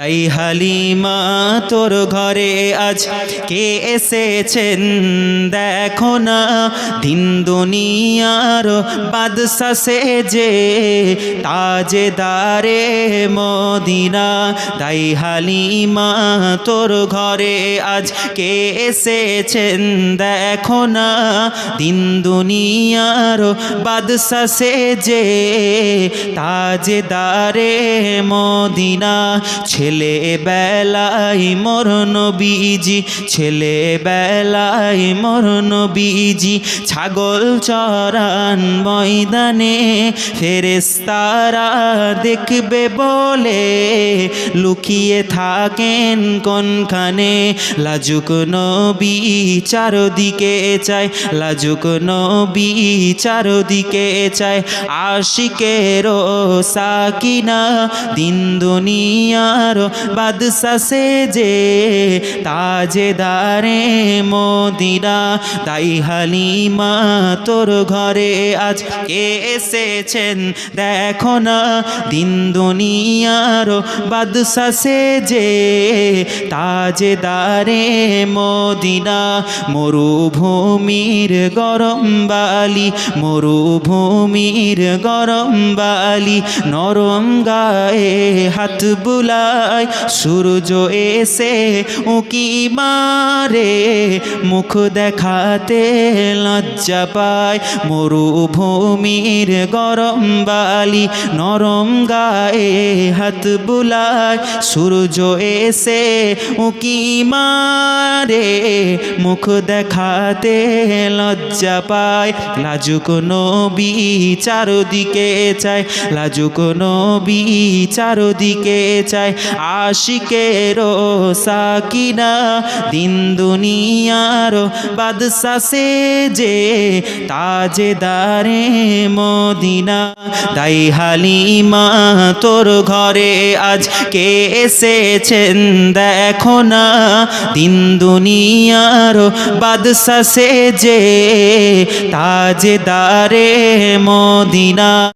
তাই হালিমা, তোর ঘরে আজ কে এসেছেন? দেখো না, দিন দুনিয়ার বাদশা সেজে তাজেদারে মদিনা। তাই হালিমা, তোর ঘরে আজ কে এসেছেন? দেখো না, দিন দুনিয়ার বাদশা সেজে তাজেদারে মদিনা। ছেলে বেলায় মোর নবীজি, ছেলে বেলাই মোর নবীজি, ছাগল চরান ময়দানে ফেরেস্তারা দেখবে বলে, লুকিয়ে থাকেন কোনখানে? লাজুক নবী চারদিকে চায়, লাজুক নবী চারদিকে চায়, আশিকেরও সাকিনা, দিন দুনিয়ার বাদশা সেজে তাজেদারে মদিনা, তাই হালিমা তোর ঘরে আজ কে এসেছেন? দেখো না, দিন দুনিয়ার বাদশা সেজে তাজেদারে মদিনা, মরুভূমির গরম বালি, মরুভূমির গরম বালি, নরম গায়ে হাত বুলায় সূর্য এসে উকি মারে, মুখ দেখাতে লজ্জা পায়। মরুভূমির গরম বালি নরম গায়ে হাত বুলায়। সূর্য এসে উকি মারে, মুখ দেখাতে লজ্জা পায়। লাজুক নবী চারদিকে চায়, লাজুক নবী চারদিকে চায়। আশিকেরও সাকিনা, দিন দুনিয়ার বাদশা সেজে তাজেদারে মদিনা। তাই হালিমা, তোর ঘরে আজ কে এসেছেন দেখো না। দিন দুনিয়ার বাদশা সেজে তাজেদারে মদিনা।